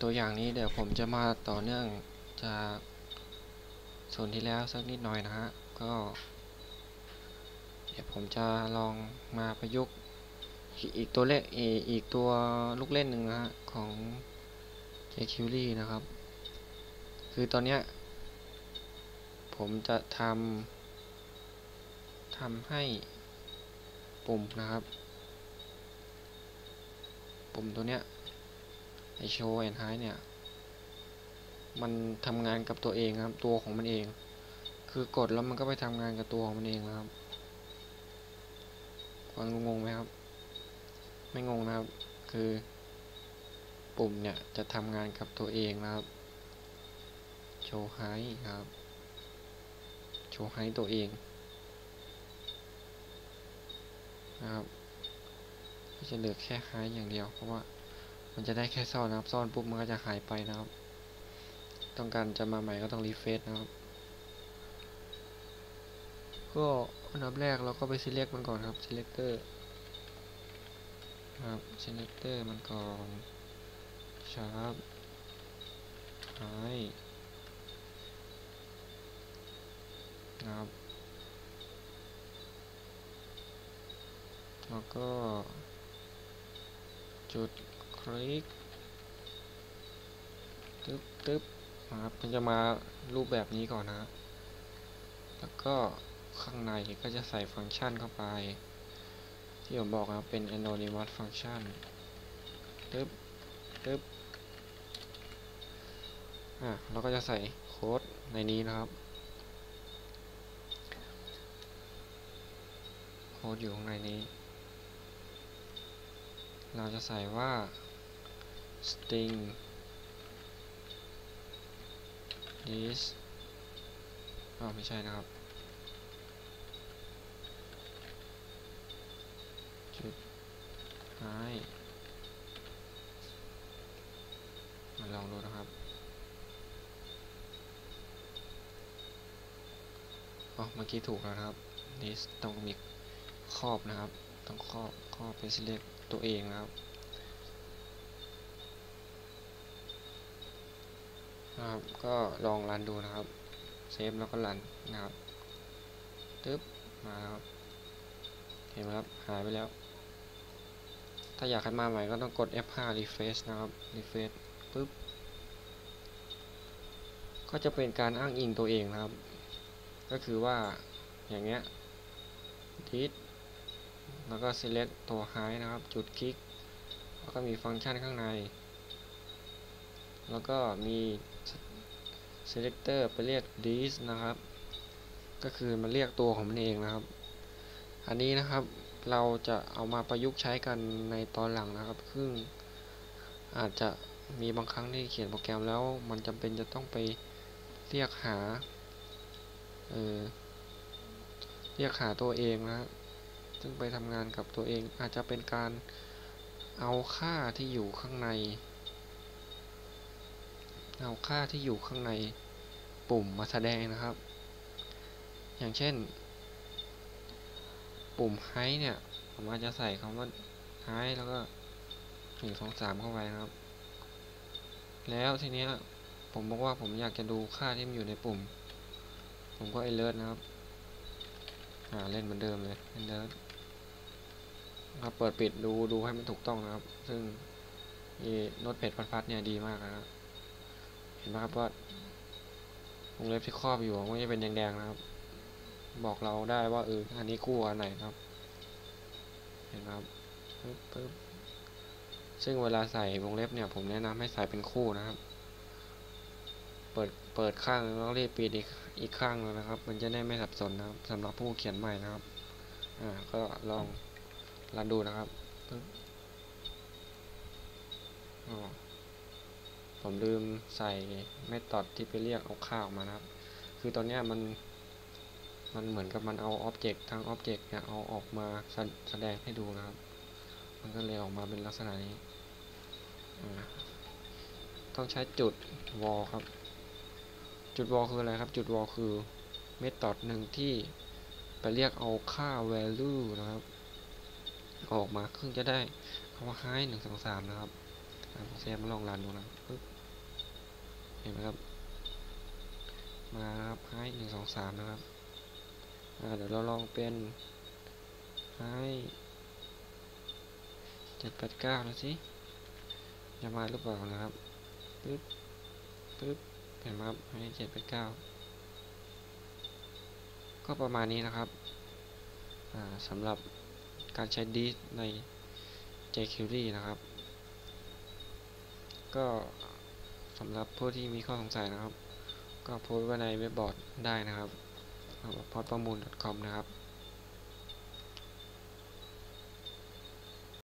ตัวอย่างนี้เดี๋ยวผมจะมาต่อเนื่องจากส่วนที่แล้วสักนิดหน่อยนะฮะ ก็ เดี๋ยวผมจะลองมาประยุกต์อีกตัวเลขอีกอีกตัวลูกเล่นหนึ่งนะฮะ ของ j q u e r y นะครับ คือตอนเนี้ย ผมจะทำทำให้ปุ่มนะครับ ปุ่มตัวเนี้ย โชว์แอนไฮเนี่ย มันทำงานกับตัวเองครับ ตัวของมันเอง คือกดแล้วมันก็ไปทำงานกับตัวของมันเองนะครับฟังงงไหมครับ ไม่งงนะครับ คือ ปุ่มเนี่ยจะทำงานกับตัวเองนะครับ โชว์ไฮครับ โชว์ไฮตัวเองนะครับจะเหลือแค่ไฮอย่างเดียวเพราะว่า มันจะได้แค่ซ่อนนะครับ ซ่อนปุ๊บมันก็จะหายไปนะครับ ต้องการจะมาใหม่ก็ต้องรีเฟซนะครับ ก็อันดับแรกเราก็ไป select มันก่อนครับ selector ครับ selector มันก่อน sharp high นะครับ แล้วก็จุด คลิกตึ๊บตึ๊บนะครับมันจะมารูปแบบนี้ก่อนนะ แล้วก็ข้างในก็จะใส่ฟังก์ชันเข้าไป ที่ผมบอกนะเป็น anonymous function ตึ๊บตึ๊บอะเราก็จะใส่โค้ดในนี้นะครับ โค้ดอยู่ข้างในนี้ เราจะใส่ว่า string this อ๋อไม่ใช่นะครับ จุด high มาลองดูนะครับอ๋อเมื่อกี้ถูกแล้วนะครับ this ต้องมีครอบนะครับ ต้องครอบครอบเป็น select ตัวเองนะครับ นะครับ ก็ลองรันดูนะครับ เซฟแล้วก็รันนะครับตึ๊บมาครับเห็นไหมครับ หายไปแล้ว ถ้าอยากให้มาใหม่ก็ต้องกด F5 refresh นะครับ refresh ปึ๊บ ก็จะเป็นการอ้างอิงตัวเองนะครับ ก็คือว่าอย่างเงี้ย delete แล้วก็ select ตัว high นะครับ จุดคลิก แล้วก็มีฟังก์ชันข้างใน แล้วก็มี selector ไปเรียก this นะครับ ก็คือมันเรียกตัวของมันเองนะครับ อันนี้นะครับเราจะเอามาประยุกต์ใช้กันในตอนหลังนะครับ ซึ่งอาจจะมีบางครั้งที่เขียนโปรแกรมแล้ว มันจำเป็นจะต้องไปเรียกหาเเรียกหาตัวเองนะซึ่งไปทำงานกับตัวเองอาจจะเป็นการเอาค่าที่อยู่ข้างใน เอาค่าที่อยู่ข้างในปุ่มมาแสดงนะครับ อย่างเช่น ปุ่ม height เนี่ย ผมอาจจะใส่คำว่า height แล้วก็หนึ่งสองสามเข้าไปนะครับ แล้วทีเนี้ยผมบอกว่าผมอยากจะดูค่าที่มันอยู่ในปุ่ม ผมก็ alert นะครับ อ่า เล่นเหมือนเดิมเลย alert ครับเปิดปิดดูดูให้มันถูกต้องนะครับ ซึ่งโน้ตเพจพัดๆเนี่ยดีมากนะครับ เห็นไหมครับว่าวงเล็บที่ครอบอยู่มันจะเป็นแดงๆนะครับ บอกเราได้ว่าเอออันนี้คู่อันไหนครับ เห็นไหมครับปึ๊บปึ๊บซึ่งเวลาใส่วงเล็บเนี่ย ผมแนะนำให้ใส่เป็นคู่นะครับ เปิดเปิดข้างแล้วรีบปิดอีกอีกข้างเลยนะครับ มันจะได้ไม่สับสนนะครับสำหรับผู้เขียนใหม่นะครับ อ่าก็ลองรันดูนะครับปึ๊บอ๋อ ผมลืมใส่เมธอดที่ไปเรียกเอาค่าออกมานะครับ คือตอนนี้มัน มันเหมือนกับมันเอาอ็อบเจกต์ทั้งอ็อบเจกต์เนี่ยเอาออกมาแสดงให้ดูนะครับ มันก็เลยออกมาเป็นลักษณะนี้ ต้องใช้จุดวอลครับ จุดวอลคืออะไรครับ จุดวอลคือเมธอดหนึ่งที่ไปเรียกเอาค่า value นะครับ ออกมาซึ่งจะได้คำว่า high หนึ่งสองสามนะครับ อะผมเซฟมาลองรันดูนะปึ๊บเห็นไหมครับ มาครับให้หนึ่งสองสามนะครับเดี๋ยวเราลองเป็นให้เจ็ดแปดเก้านะสิจะมาหรือเปล่านะครับปึ๊บปึ๊บเห็นไหมครับให้เจ็ดแปดเก้าก็ประมาณนี้นะครับสำหรับการใช้ดีใน jQuery นะครับ ก็สำหรับผู้ที่มีข้อสงสัยนะครับ ก็โพสต์ไว้ในเว็บบอร์ดได้นะครับพอดประมูล .com นะครับ